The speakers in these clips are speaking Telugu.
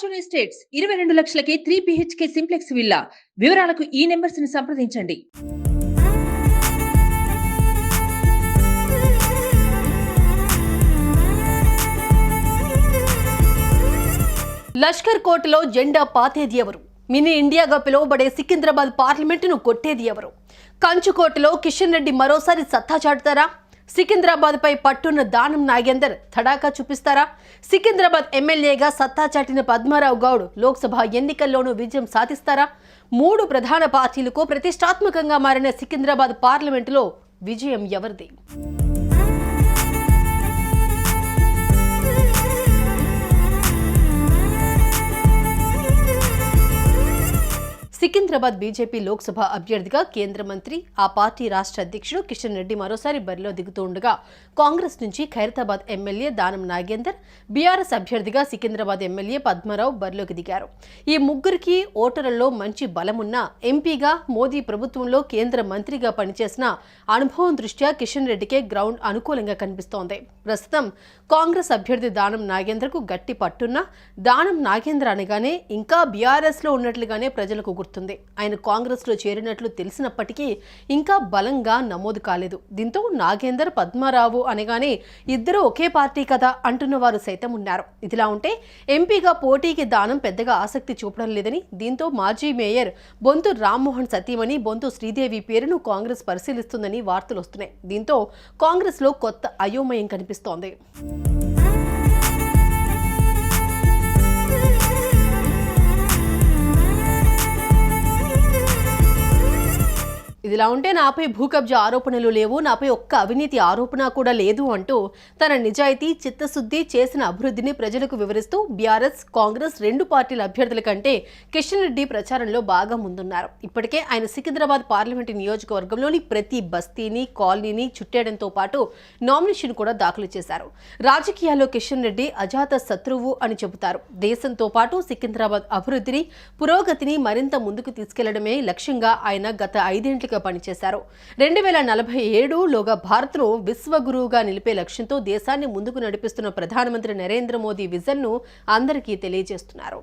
ఫార్చ్యూన్ ఎస్టేట్స్ ఇరవై రెండు లక్షలకే త్రీ బిహెచ్కే సింప్లెక్స్ విల్లా వివరాలకు ఈ నెంబర్స్ని సంప్రదించండి. లష్కర్ కోటలో జెండా పాతేది ఎవరు? మినీ ఇండియాగా పిలువబడే సికింద్రాబాద్ పార్లమెంటును కొట్టేది ఎవరు? కంచుకోటలో కిషన్ రెడ్డి మరోసారి సత్తా చాటుతారా? సికింద్రాబాద్పై పట్టున్న దానం నాగేందర్ తడాకా చూపిస్తారా? సికింద్రాబాద్ ఎమ్మెల్యేగా సత్తా చాటిన పద్మారావు గౌడ్ లోక్సభ ఎన్నికల్లోనూ విజయం సాధిస్తారా? మూడు ప్రధాన పార్టీలకు ప్రతిష్టాత్మకంగా మారిన సికింద్రాబాద్ పార్లమెంటులో విజయం ఎవరిది? సికింద్రాబాద్ బీజేపీ లోక్సభ అభ్యర్థిగా కేంద్ర మంత్రి ఆ పార్టీ రాష్ట్ర అధ్యక్షుడు కిషన్ రెడ్డి మరోసారి బరిలో దిగుతూ ఉండగా కాంగ్రెస్ నుంచి ఖైరతాబాద్ ఎమ్మెల్యే దానం నాగేందర్ బీఆర్ఎస్ అభ్యర్థిగా సికింద్రాబాద్ ఎమ్మెల్యే పద్మారావు బరిలోకి దిగారు. ఈ ముగ్గురికి ఓటర్లలో మంచి బలమున్న ఎంపీగా మోదీ ప్రభుత్వంలో కేంద్ర మంత్రిగా పనిచేసిన అనుభవం దృష్ట్యా కిషన్ రెడ్డికే గ్రౌండ్ అనుకూలంగా కనిపిస్తోంది. ప్రస్తుతం కాంగ్రెస్ అభ్యర్థి దానం నాగేంద్రకు గట్టి పట్టున్న దానం నాగేంద్ర అనగానే ఇంకా బీఆర్ఎస్లో ఉన్నట్లుగానే ప్రజలకు గుర్తుంది. ఆయన కాంగ్రెస్లో చేరినట్లు తెలిసినప్పటికీ ఇంకా బలంగా నమోదు కాలేదు. దీంతో నాగేందర్ పద్మారావు అనగానే ఇద్దరు ఒకే పార్టీ కదా అంటున్న వారు సైతం ఉన్నారు. ఇదిలా ఉంటే ఎంపీగా పోటీకి దానం పెద్దగా ఆసక్తి చూపడం లేదని దీంతో మాజీ మేయర్ బొంతు రామ్మోహన్ సతీమణి బొంతు శ్రీదేవి పేరును కాంగ్రెస్ పరిశీలిస్తుందని వార్తలు వస్తున్నాయి. దీంతో కాంగ్రెస్లో కొత్త అయోమయం కనిపిస్తుంది. వినిపిస్తోంది ఇలా ఉంటే నాపై భూకబ్జా ఆరోపణలు లేవు నాపై ఒక్క అవినీతి ఆరోపణ కూడా లేదు అంటూ తన నిజాయితీ చిత్తశుద్ధి చేసిన అభివృద్ధిని ప్రజలకు వివరిస్తూ బీఆర్ఎస్ కాంగ్రెస్ రెండు పార్టీల అభ్యర్థుల కంటే కిషన్ రెడ్డి ప్రచారంలో బాగా ముందున్నారు. ఇప్పటికే ఆయన సికింద్రాబాద్ పార్లమెంటు నియోజకవర్గంలోని ప్రతి బస్తీని కాలనీని చుట్టేయడంతో పాటు నామినేషన్ కూడా దాఖలు చేశారు. రాజకీయాల్లో కిషన్ రెడ్డి అజాత శత్రువు అని చెబుతారు. దేశంతో పాటు సికింద్రాబాద్ అభివృద్ధిని పురోగతిని మరింత ముందుకు తీసుకెళ్ళడమే లక్ష్యంగా ఆయన గత ఐదేంట్లుగా పనిచేశారు రెండు వేల నలభై ఏడులోగా భారత్ను విశ్వగురువుగా నిలిపే లక్ష్యంతో దేశాన్ని ముందుకు నడిపిస్తున్న ప్రధానమంత్రి నరేంద్ర మోదీ విజన్ను అందరికీ తెలియజేస్తున్నారు.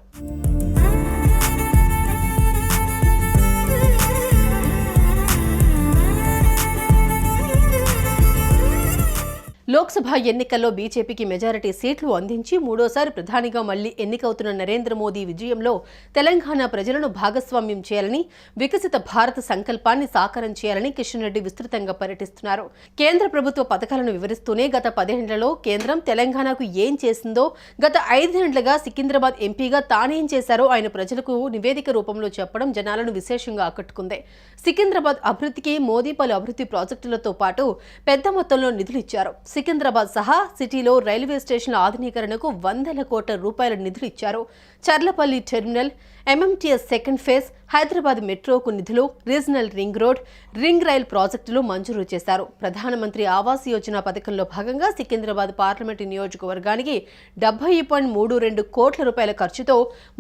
లోక్సభ ఎన్నికల్లో బీజేపీకి మెజారిటీ సీట్లు అందించి మూడోసారి ప్రధానిగా మళ్ళీ ఎన్నికవుతున్న నరేంద్ర మోదీ విజయంలో తెలంగాణ ప్రజలను భాగస్వామ్యం చేయాలని వికసిత భారత సంకల్పాన్ని సాకారం చేయాలని కిషన్ రెడ్డి విస్తృతంగా పర్యటిస్తున్నారు. కేంద్ర ప్రభుత్వ పథకాలను వివరిస్తూనే గత పదిహేండ్లలో కేంద్రం తెలంగాణకు ఏం చేసిందో గత ఐదేండ్లుగా సికింద్రాబాద్ ఎంపీగా తానేం చేశారో ఆయన ప్రజలకు నివేదిక రూపంలో చెప్పడం జనాలను విశేషంగా ఆకట్టుకుంది. సికింద్రాబాద్ అభివృద్ధికి మోదీ పలు అభివృద్ధి ప్రాజెక్టులతో పాటు పెద్ద మొత్తంలో నిధులు ఇచ్చారు. సికింద్రాబాద్ సహా సిటీలో రైల్వే స్టేషన్ల ఆధునీకరణకు వందల కోట్ల రూపాయల నిధులు ఇచ్చారు. Cherlapally terminal MMTS second phase Hyderabad మెట్రోకు నిధులు regional ring road ring rail ప్రాజెక్టులు మంజూరు చేశారు. ప్రధానమంత్రి ఆవాస్ యోజన పథకంలో భాగంగా సికింద్రాబాద్ పార్లమెంటు నియోజకవర్గానికి డెబ్బై పాయింట్ మూడు రెండు కోట్ల రూపాయల ఖర్చుతో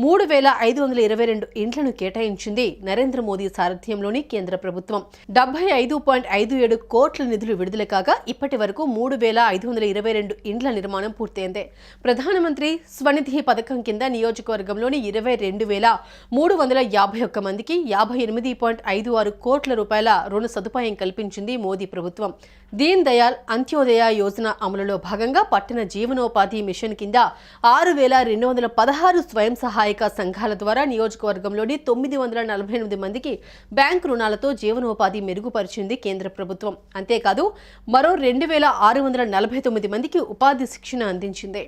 మూడు వేల ఐదు వందల ఇరవై రెండు ఇండ్లను కేటాయించింది నరేంద్ర మోదీ సారథ్యంలోని కేంద్ర ప్రభుత్వం. డెబ్బై ఐదు పాయింట్ ఐదు ఏడు కోట్ల నిధులు విడుదల కాగా ఇప్పటి వరకు మూడు వేల ఐదు వందల ఇరవై రెండు ఇండ్ల నిర్మాణం పూర్తయింది. ప్రధానమంత్రి స్వనిధి పథకం కింద నియోజకవర్గంలోని ఇరవై రెండు వేల మూడు వందల యాభై ఒక్క మందికి యాభై ఎనిమిది పాయింట్ ఐదు ఆరు కోట్ల రూపాయల రుణ సదుపాయం కల్పించింది మోదీ ప్రభుత్వం. దీన్ దయాల్ అంత్యోదయ యోజన అమలులో భాగంగా పట్టణ జీవనోపాధి మిషన్ కింద ఆరు వేల రెండు వందల పదహారు స్వయం సహాయక సంఘాల ద్వారా నియోజకవర్గంలోని తొమ్మిది వందల నలభై ఎనిమిది మందికి బ్యాంకు రుణాలతో జీవనోపాధి మెరుగుపరిచింది కేంద్ర ప్రభుత్వం. అంతేకాదు మరో రెండు వేల ఆరు వందల నలభై తొమ్మిది మందికి ఉపాధి శిక్షణ అందించింది.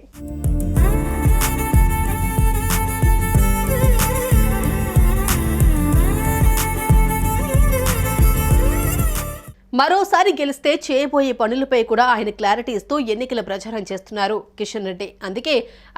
మరోసారి గెలిస్తే చేయబోయే పనులపై కూడా ఆయన క్లారిటీ ఇస్తూ ఎన్నికల ప్రచారం చేస్తున్నారు కిషన్ రెడ్డి. అందుకే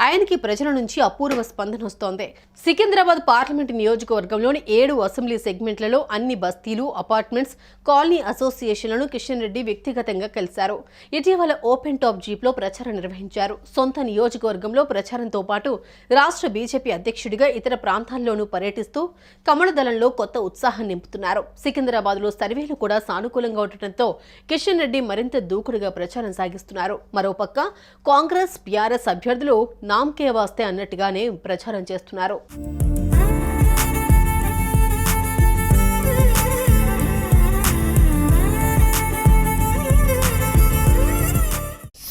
ఆయనకి ప్రజల నుంచి అపూర్వ స్పందన వస్తోంది. సికింద్రాబాద్ పార్లమెంటు నియోజకవర్గంలోని ఏడు అసెంబ్లీ సెగ్మెంట్లలో అన్ని బస్తీలు అపార్ట్మెంట్స్ కాలనీ అసోసియేషన్లను కిషన్ రెడ్డి వ్యక్తిగతంగా కలిశారు. ఇటీవల ఓపెన్ టాప్ జీప్లో ప్రచారం నిర్వహించారు. సొంత నియోజకవర్గంలో ప్రచారంతో పాటు రాష్ట్ర బీజేపీ అధ్యక్షుడిగా ఇతర ప్రాంతాల్లోనూ పర్యటిస్తూ కమలదళంలో కొత్త ఉత్సాహం నింపుతున్నారు. సికింద్రాబాద్లో సర్వేలు కూడా సానుకూలంగా ఉండటంతో కిషన్ రెడ్డి మరింత దూకుడుగా ప్రచారం సాగిస్తున్నారు. మరోపక్క కాంగ్రెస్ బీఆర్ఎస్ అభ్యర్థులు నామ్కే వాస్తే అన్నట్టుగానే ప్రచారం చేస్తున్నారు.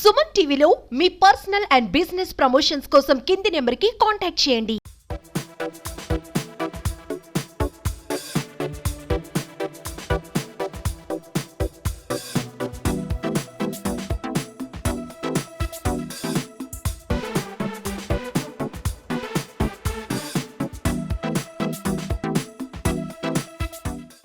సుమన్ టీవీలో మీ పర్సనల్ అండ్ బిజినెస్ ప్రమోషన్స్ కోసం కింది నెంబర్కి కాంటాక్ట్ చేయండి.